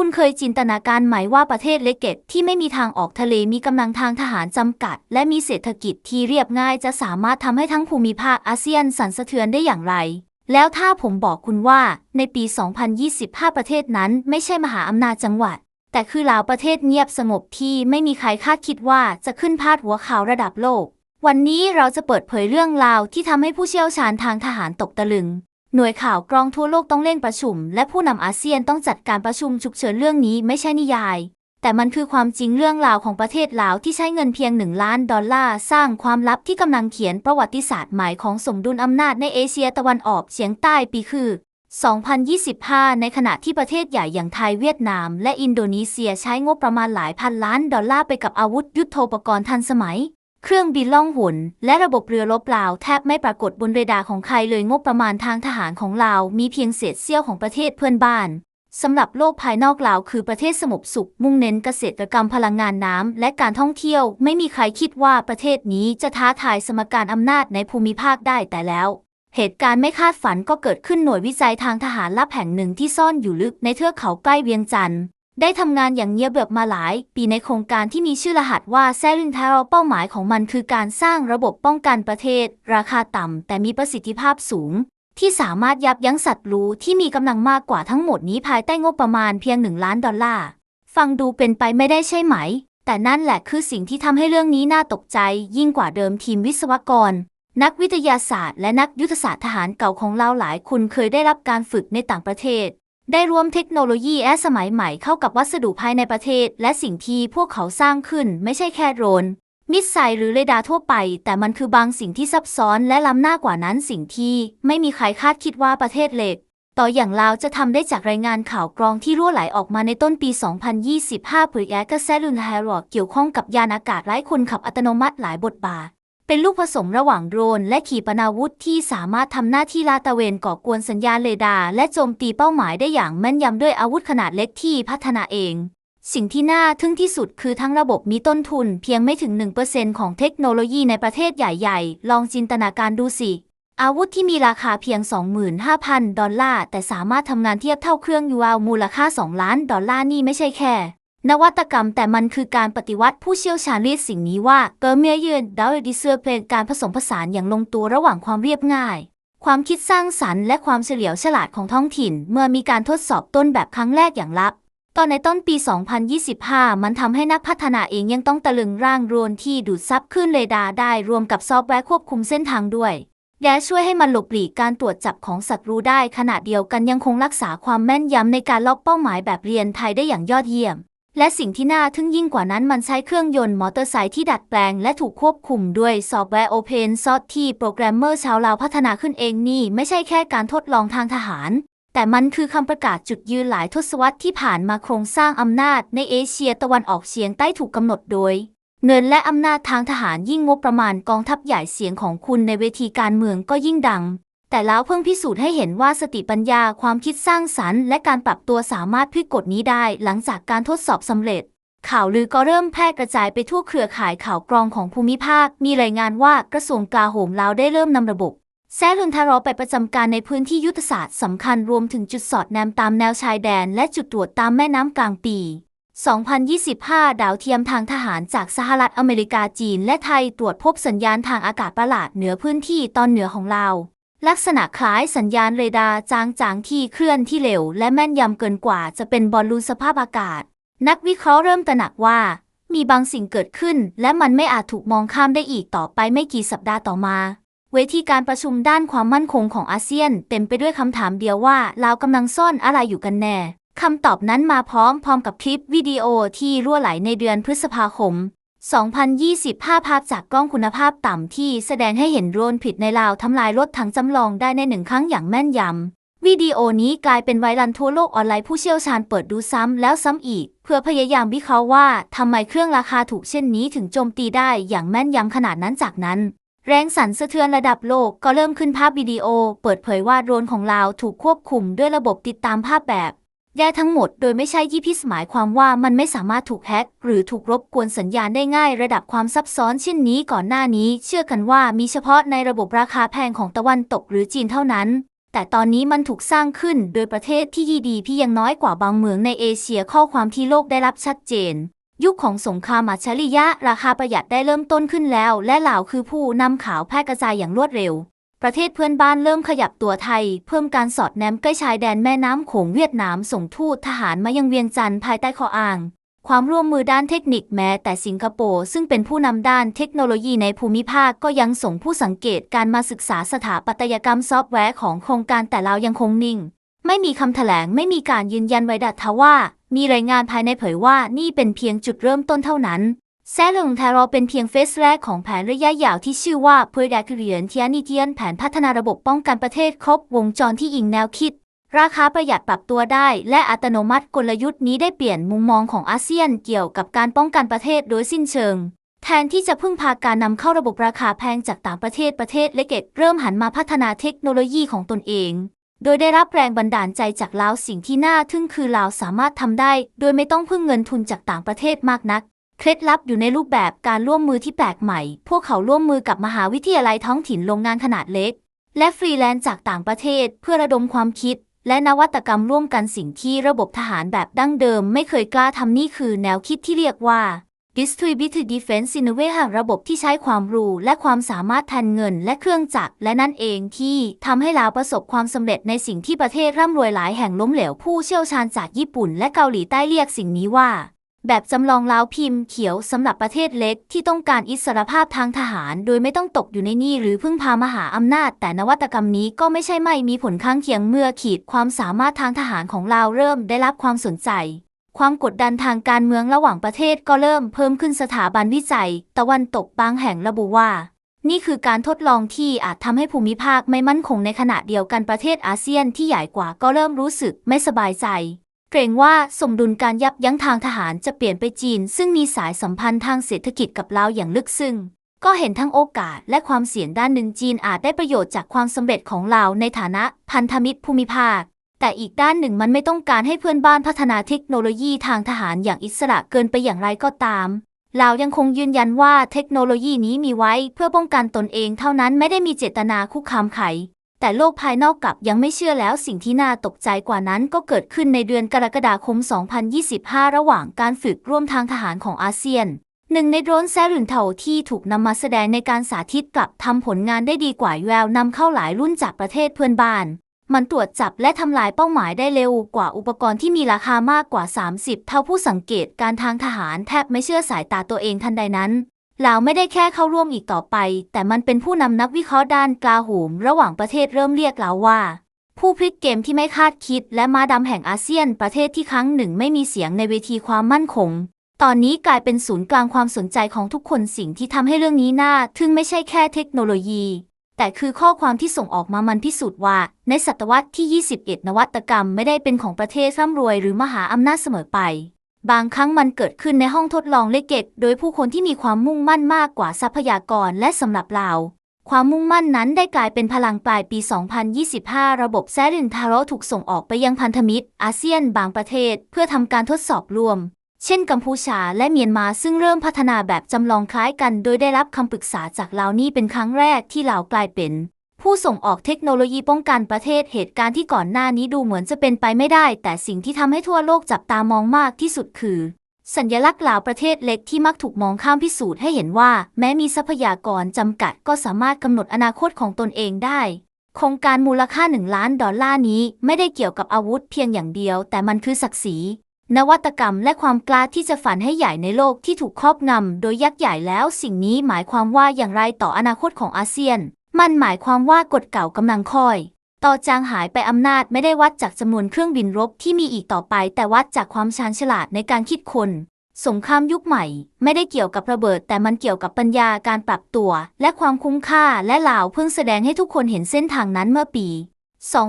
คุณเคยจินตนาการไหมว่าประเทศเล็กๆที่ไม่มีทางออกทะเลมีกำลังทางทหารจำกัด และมีเศรษฐกิจที่เรียบง่ายจะสามารถทำให้ทั้งภูมิภาคอาเซียนสั่นสะเทือนได้อย่างไร แล้วถ้าผมบอกคุณว่าในปี 2025 ประเทศนั้นไม่ใช่มหาอำนาจจังหวัด แต่คือลาวประเทศเงียบสงบที่ไม่มีใครคาดคิดว่าจะขึ้นพาดหัวข่าวระดับโลก วันนี้เราจะเปิดเผยเรื่องราวที่ทำให้ผู้เชี่ยวชาญทางทหารตกตะลึง หน่วยข่าวกรองทั่วโลกต้องเร่งประชุม และผู้นำอาเซียนต้องจัดการประชุมฉุกเฉินเรื่องนี้ไม่ใช่นิยาย แต่มันคือความจริงเรื่องราวของประเทศลาวที่ใช้เงินเพียงหนึ่งล้านดอลลาร์สร้างความลับที่กำลังเขียนประวัติศาสตร์ใหม่ของสมดุลอำนาจในเอเชียตะวันออกเฉียงใต้ปีคือ 2025 ในขณะที่ประเทศใหญ่อย่างไทยเวียดนาม และอินโดนีเซียใช้งบประมาณหลายพันล้านดอลลาร์ไปกับอาวุธยุโทโธปกรณ์ทันสมัย เครื่องบินล่องหนและระบบเรือรบลาวแทบไม่ปรากฏบนเรดาร์ของใครเลยงบประมาณทางทหารของลาวมีเพียงเศษเสี้ยวของประเทศเพื่อนบ้านสำหรับโลกภายนอกลาวคือประเทศสงบสุข มุ่งเน้นเกษตรกรรมพลังงานน้ำและการท่องเที่ยว ไม่มีใครคิดว่าประเทศนี้จะท้าทายสมการอำนาจในภูมิภาคได้แต่แล้ว เหตุการณ์ไม่คาดฝันก็เกิดขึ้นหน่วยวิจัยทางทหารลับแห่งหนึ่งที่ซ่อนอยู่ลึกในเทือกเขาใกล้เวียงจันทร์ ได้ทำงานอย่างเงียบแบบมาหลาย ปีในโครงการที่มีชื่อรหัสว่าแซลินทารเป้าหมายของมันคือการสร้างระบบป้องกันประเทศ ราคาต่ำแต่มีประสิทธิภาพสูง ที่สามารถยับยั้งศัตว์รู้ที่มีกำลังมากกว่าทั้งหมดนี้ภายใต้งบประมาณเพียงหนึ่งล้านดอลลาร์ ฟังดูเป็นไปไม่ได้ใช่ไหม แต่นั่นแหละคือสิ่งที่ทำให้เรื่องนี้น่าตกใจ ยิ่งกว่าเดิมทีมวิศวกร นักวิทยาศาสตร์ และนักยุทธศาสตร์ทหารเก่าของเราหลายคนเคยได้รับการฝึกในต่างประเทศ ได้รวมเทคโนโลยีแอสมัยใหม่เข้ากับวัสดุภายในประเทศ และสิ่งที่พวกเขาสร้างขึ้นไม่ใช่แค่โดรนมิสไซล์หรือเรดาร์ทั่วไป แต่มันคือบางสิ่งที่ซับซ้อนและล้ำหน้ากว่านั้นสิ่งที่ไม่มีใครคาดคิดว่าประเทศเล็ก ต่ออย่างลาวจะทำได้จากรายงานข่าวกรองที่รั่วไหลออกมาในต้นปี 2025 เผยแย้กระแสลุนไฮรอดเกี่ยวข้องกับยานอากาศไร้คนขับอัตโนมัติหลายบทบาท เป็นลูกผสมระหว่างโดรนและขีปนาวุธที่สามารถทำหน้าที่ลาดตระเวนก่อกวนสัญญาณเรดาร์และโจมตีเป้าหมายได้อย่างแม่นยำด้วยอาวุธขนาดเล็กที่พัฒนาเอง สิ่งที่น่าทึ่งที่สุดคือทั้งระบบมีต้นทุนเพียงไม่ถึง 1%ของเทคโนโลยีในประเทศใหญ่ๆ ลองจินตนาการดูสิ อาวุธที่มีราคาเพียง 25,000 ดอลลาร์แต่สามารถทำงานเทียบเท่าเครื่องยูอมูลค่า 2 ล้านดอลลาร์นี่ไม่ใช่แค่ นวัตกรรมแต่มันคือการปฏิวัติผู้เชี่ยวชาญเรียกสิ่งนี้ว่าเกอร์เมียยืนดาวดิเซอร์เป็นการผสมผสานอย่างลงตัวระหว่างความเรียบง่าย ความคิดสร้างสรรค์และความเฉลียวฉลาดของท้องถิ่น เมื่อมีการทดสอบต้นแบบครั้งแรกอย่างลับ ตอนในต้นปี 2025 มันทำให้นักพัฒนาเองยังต้องตะลึงร่างโดรนที่ดูดซับคลื่นเรดาร์ได้รวมกับซอฟต์แวร์ควบคุมเส้นทางด้วยและช่วยให้มันหลบหลีกการตรวจจับของศัตรูได้ขณะเดียวกันยังคงรักษาความแม่นยำในการล็อกเป้าหมายแบบเรียนไทยได้อย่างยอดเยี่ยม และสิ่งที่น่าทึ่งยิ่งกว่านั้นมันใช้เครื่องยนต์มอเตอร์ไซค์ที่ดัดแปลง และถูกควบคุมด้วยซอฟต์แวร์ Open Source ที่โปรแกรมเมอร์ชาวลาวพัฒนาขึ้นเองนี่ ไม่ใช่แค่การทดลองทางทหาร แต่มันคือคำประกาศจุดยืนหลายทศวรรษที่ผ่านมาโครงสร้างอำนาจในเอเชียตะวันออกเฉียงใต้ถูกกำหนดโดย เงินและอำนาจทางทหารยิ่งงบประมาณกองทัพใหญ่เสียงของคุณในเวทีการเมืองก็ยิ่งดัง แต่แล้วเพิ่งพิสูจน์ให้เห็นว่าสติปัญญาความคิดสร้างสรรค์ และการปรับตัวสามารถพลิกกฎนี้ได้หลังจากการทดสอบสำเร็จ ข่าวลือก็เริ่มแพร่กระจายไปทั่วเครือข่ายข่าวกรองของภูมิภาค มีรายงานว่ากระทรวงกลาโหมลาวได้เริ่มนำระบบแซลุนทารอไปประจำการในพื้นที่ยุทธศาสตร์สำคัญรวมถึงจุดสอดแนมตามแนวชายแดน และจุดตรวจตามแม่น้ำกลางปี 2025 ดาวเทียมทางทหารจากสหรัฐอเมริกาจีน และไทยตรวจพบสัญญาณทางอากาศประหลาดเหนือพื้นที่ตอนเหนือของลาว ลักษณะคล้ายสัญญาณเรดาร์จางๆที่เคลื่อนที่เร็ว และแม่นยำเกินกว่าจะเป็นบอลลูนสภาพอากาศ นักวิเคราะห์เริ่มตระหนักว่า มีบางสิ่งเกิดขึ้น และมันไม่อาจถูกมองข้ามได้อีกต่อไปไม่กี่สัปดาห์ต่อมา เวทีการประชุมด้านความมั่นคงของอาเซียน เต็มไปด้วยคำถามเดียวว่าลาวกำลังซ่อนอะไรอยู่กันแน่คำตอบนั้นมาพร้อมพร้อมกับคลิปวิดีโอที่รั่วไหลในเดือนพฤษภาคม 2025 ภาพจากกล้องคุณภาพต่ำที่แสดงให้เห็นโดรนผิดในลาวทำลายรถถังจำลองได้ในหนึ่งครั้งอย่างแม่นยำ วิดีโอนี้กลายเป็นไวรัลทั่วโลกออนไลน์ผู้เชี่ยวชาญเปิดดูซ้ำแล้วซ้ำอีก เพื่อพยายามวิเคราะห์ว่าทำไมเครื่องราคาถูกเช่นนี้ถึงโจมตีได้อย่างแม่นยำขนาดนั้นจากนั้น แรงสั่นสะเทือนระดับโลกก็เริ่มขึ้นภาพวิดีโอ เปิดเผยว่าโดรนของลาวถูกควบคุมด้วยระบบติดตามภาพแบบ แย่ทั้งหมดโดยไม่ใช่ยี่พิสหมายความว่ามันไม่สามารถถูกแฮ็กหรือถูกรบกวนสัญญาณได้ง่ายระดับความซับซ้อนเช่นนี้ก่อนหน้านี้ เชื่อกันว่ามีเฉพาะในระบบราคาแพงของตะวันตกหรือจีนเท่านั้น แต่ตอนนี้มันถูกสร้างขึ้นโดยประเทศที่ GDP ยังน้อยกว่าบางเมืองในเอเชียข้อความที่โลกได้รับชัดเจน ยุคของสงครามอัจฉริยะ ราคาประหยัดได้เริ่มต้นขึ้นแล้ว และเหล่าคือผู้นำข่าวแพร่กระจายอย่างรวดเร็ว ประเทศเพื่อนบ้านเริ่มขยับตัวไทย เพิ่มการสอดแนมใกล้ชายแดนแม่น้ำโขงเวียดนามส่งทูตทหารมายังเวียงจันทร์ภายใต้ข้ออ้าง ความร่วมมือด้านเทคนิคแม้แต่สิงคโปร์ซึ่งเป็นผู้นำด้านเทคโนโลยีในภูมิภาคก็ยังส่งผู้สังเกตการมาศึกษาสถาปัตยกรรมซอฟต์แวร์ของโครงการแต่เรายังคงนิ่ง ไม่มีคำแถลงไม่มีการยืนยันไว้ดัดทว่า มีรายงานภายในเผยว่านี่เป็นเพียงจุดเริ่มต้นเท่านั้น แซลงแทรอเป็นเพียงเฟสแรกของแผนระยะยาวที่ชื่อว่า p r o d a c t เหรียญเทียนิเทียนแผนพัฒนาระบบป้องกันประเทศครบวงจรที่อิงแนวคิด ราคาประหยัดปรับตัวได้ และอัตโนมัติกลยุทธ์นี้ได้เปลี่ยนมุมมองของอาเซียนเกี่ยวกับการป้องกันประเทศโดยสิ้นเชิง แทนที่จะพึ่งพาการนำเข้าระบบราคาแพงจากต่างประเทศประเทศเล็กๆเริ่มหันมาพัฒนาเทคโนโลยีของตนเอง โดยได้รับแรงบันดาลใจจากลาวสิ่งที่น่าทึ่งคือลาวสามารถทำได้ โดยไม่ต้องพึ่งเงินทุนจากต่างประเทศมากนัก เคล็ดลับอยู่ในรูปแบบการร่วมมือที่แปลกใหม่ พวกเขาร่วมมือกับมหาวิทยาลัยท้องถิ่นโรงงานขนาดเล็ก และฟรีแลนซ์จากต่างประเทศเพื่อระดมความคิด และนวัตกรรมร่วมกันสิ่งที่ระบบทหารแบบดั้งเดิม ไม่เคยกล้าทำนี่คือแนวคิดที่เรียกว่า Distributed Defense Innovation ระบบที่ใช้ความรู้และความสามารถแทนเงินและเครื่องจักรและนั่นเองที่ทำให้ลาวประสบความสำเร็จในสิ่งที่ประเทศร่ำรวยหลายแห่งล้มเหลวผู้เชี่ยวชาญจากญี่ปุ่นและเกาหลีใต้เรียกสิ่งนี้ว่า แบบจำลองล้าวพิมพ์เขียวสำหรับประเทศเล็กที่ต้องการอิสรภาพทางทหาร โดยไม่ต้องตกอยู่ในหนี้หรือพึ่งพามหาอำนาจ แต่นวัตกรรมนี้ก็ไม่ใช่ไม่มีผลข้างเคียงเมื่อขีดความสามารถทางทหารของลาวเริ่มได้รับความสนใจ ความกดดันทางการเมืองระหว่างประเทศก็เริ่มเพิ่มขึ้นสถาบันวิจัย ตะวันตกบางแห่งระบุว่านี่คือการทดลองที่อาจทำให้ภูมิภาคไม่มั่นคงในขณะเดียวกันประเทศอาเซียนที่ใหญ่กว่าก็เริ่มรู้สึกไม่สบายใจ เกรงว่าสมดุลการยับยั้งทางทหารจะเปลี่ยนไปจีน ซึ่งมีสายสัมพันธ์ทางเศรษฐกิจกับลาวอย่างลึกซึ้งก็เห็นทั้งโอกาสและความเสี่ยงด้านหนึ่งจีนอาจได้ประโยชน์จากความสำเร็จของลาวในฐานะพันธมิตรภูมิภาค แต่อีกด้านหนึ่งมันไม่ต้องการให้เพื่อนบ้านพัฒนาเทคโนโลยีทางทหารอย่างอิสระเกินไปอย่างไรก็ตามลาวยังคงยืนยันว่าเทคโนโลยีนี้มีไว้เพื่อป้องกันตนเองเท่านั้นไม่ได้มีเจตนาคุกคามใคร แต่โลกภายนอกกลับยังไม่เชื่อแล้วสิ่งที่น่าตกใจกว่านั้นก็เกิดขึ้นในเดือนกรกฎาคม 2025 ระหว่างการฝึกร่วมทางทหารของอาเซียน หนึ่งในโดรนแซรุนเทาที่ถูกนำมาแสดงในการสาธิตกลับทำผลงานได้ดีกว่าแววนำเข้าหลายรุ่นจากประเทศเพื่อนบ้าน มันตรวจจับและทำลายเป้าหมายได้เร็วกว่าอุปกรณ์ที่มีราคามากกว่า 30 เท่าผู้สังเกตการทางทหารแทบไม่เชื่อสายตาตัวเองทันใดนั้น ลาวไม่ได้แค่เข้าร่วมอีกต่อไป แต่มันเป็นผู้นำนักวิเคราะห์ด้านกลาโหม ระหว่างประเทศเริ่มเรียกลาวว่า ผู้พลิกเกมที่ไม่คาดคิด และมาดำแห่งอาเซียน ประเทศที่ครั้งหนึ่งไม่มีเสียงในเวทีความมั่นคง ตอนนี้กลายเป็นศูนย์กลางความสนใจของทุกคนสิ่งที่ทำให้เรื่องนี้น่าทึ่งไม่ใช่แค่เทคโนโลยี แต่คือข้อความที่ส่งออกมามันพิสูจน์ว่า ในศตวรรษที่ 21 นวัตกรรมไม่ได้เป็นของประเทศร่ำรวยหรือมหาอำนาจเสมอไป บางครั้งมันเกิดขึ้นในห้องทดลองเล็กๆโดยผู้คนที่มีความมุ่งมั่นมากกว่าทรัพยากรและสำหรับเราความมุ่งมั่นนั้นได้กลายเป็นพลังปลายปี 2025 ระบบแซรินทาโรถูกส่งออกไปยังพันธมิตร อาเซียนบางประเทศ เพื่อทำการทดสอบรวม เช่นกัมพูชาและเมียนมาซึ่งเริ่มพัฒนาแบบจำลองคล้ายกัน โดยได้รับคำปรึกษาจากลาวนี่เป็นครั้งแรกที่ลาวกลายเป็น ผู้ส่งออกเทคโนโลยีป้องกันประเทศเหตุการณ์ที่ก่อนหน้านี้ดูเหมือนจะเป็นไปไม่ได้ แต่สิ่งที่ทำให้ทั่วโลกจับตามองมากที่สุดคือ สัญลักษณ์เหล่าประเทศเล็กที่มักถูกมองข้ามพิสูจน์ให้เห็นว่า แม้มีทรัพยากรจำกัดก็สามารถกำหนดอนาคตของตนเองได้โครงการมูลค่า 1 ล้านดอลลาร์นี้ไม่ได้เกี่ยวกับอาวุธเพียงอย่างเดียว แต่มันคือศักดิ์ศรี นวัตกรรมและความกล้าที่จะฝันให้ใหญ่ในโลกที่ถูกครอบงำโดยยักษ์ใหญ่แล้ว สิ่งนี้หมายความว่าอย่างไรต่ออนาคตของอาเซียน มันหมายความว่ากฎเก่ากำลังค่อย ต่อจางหายไปอำนาจไม่ได้วัดจากจำนวนเครื่องบินรบที่มีอีกต่อไป แต่วัดจากความชาญฉลาดในการคิดคนสงครามยุคใหม่ ไม่ได้เกี่ยวกับระเบิด แต่มันเกี่ยวกับปัญญาการปรับตัว และความคุ้มค่าและลาวเพิ่งแสดงให้ทุกคนเห็นเส้นทางนั้นเมื่อปี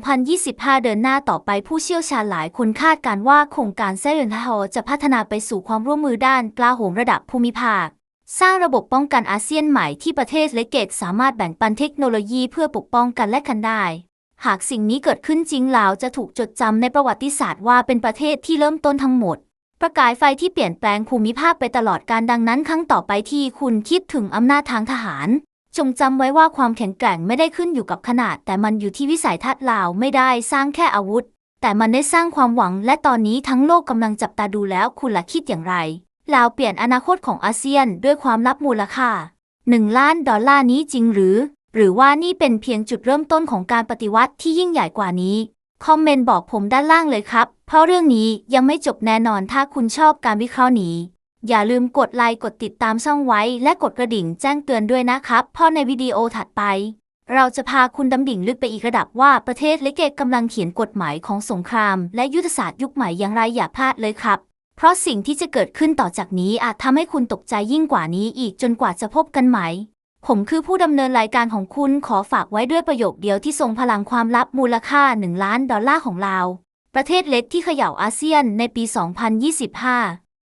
2025 เดินหน้าต่อไปผู้เชี่ยวชาญหลายคนคาดการว่าโครงการเซเรนทาโฮจะพัฒนาไปสู่ความร่วมมือด้านกลาโหมระดับภูมิภาค สร้างระบบป้องกันอาเซียนใหม่ที่ประเทศเล็กเกตสามารถแบ่งปันเทคโนโลยีเพื่อปกป้องกันและกันได้ หากสิ่งนี้เกิดขึ้นจริงลาวจะถูกจดจำในประวัติศาสตร์ว่าเป็นประเทศที่เริ่มต้นทั้งหมด ประกายไฟที่เปลี่ยนแปลงภูมิภาคไปตลอดการดังนั้น ครั้งต่อไปที่คุณคิดถึงอำนาจทางทหาร จงจำไว้ว่าความแข็งแกร่งไม่ได้ขึ้นอยู่กับขนาด แต่มันอยู่ที่วิสัยทัศน์ลาวไม่ได้สร้างแค่อาวุธ แต่มันได้สร้างความหวัง และตอนนี้ทั้งโลกกำลังจับตาดูแล้วคุณล่ะคิดอย่างไร ลาวเปลี่ยนอนาคตของอาเซียนด้วยความลับมูลค่า 1 ล้านดอลลาร์นี้จริงหรือ หรือว่านี่เป็นเพียงจุดเริ่มต้นของการปฏิวัติที่ยิ่งใหญ่กว่านี้ คอมเมนต์บอกผมด้านล่างเลยครับ เพราะเรื่องนี้ยังไม่จบแน่นอนถ้าคุณชอบการวิเคราะห์นี้ อย่าลืมกดไลค์กดติดตามช่องไว้ และกดกระดิ่งแจ้งเตือนด้วยนะครับ เพราะในวิดีโอถัดไป เราจะพาคุณดำดิ่งลึกไปอีกระดับว่าประเทศเล็กๆกำลังเขียนกฎหมายของสงคราม และยุทธศาสตร์ยุคใหม่อย่างไรอย่าพลาดเลยครับ เพราะสิ่งที่จะเกิดขึ้นต่อจากนี้อาจทำให้คุณตกใจยิ่งกว่านี้อีกจนกว่าจะพบกันใหม่ ผมคือผู้ดำเนินรายการของคุณขอฝากไว้ด้วยประโยคเดียวที่ทรงพลังความลับมูลค่า 1 ล้านดอลลาร์ของเรา ประเทศเล็กที่เขย่าอาเซียนในปี 2025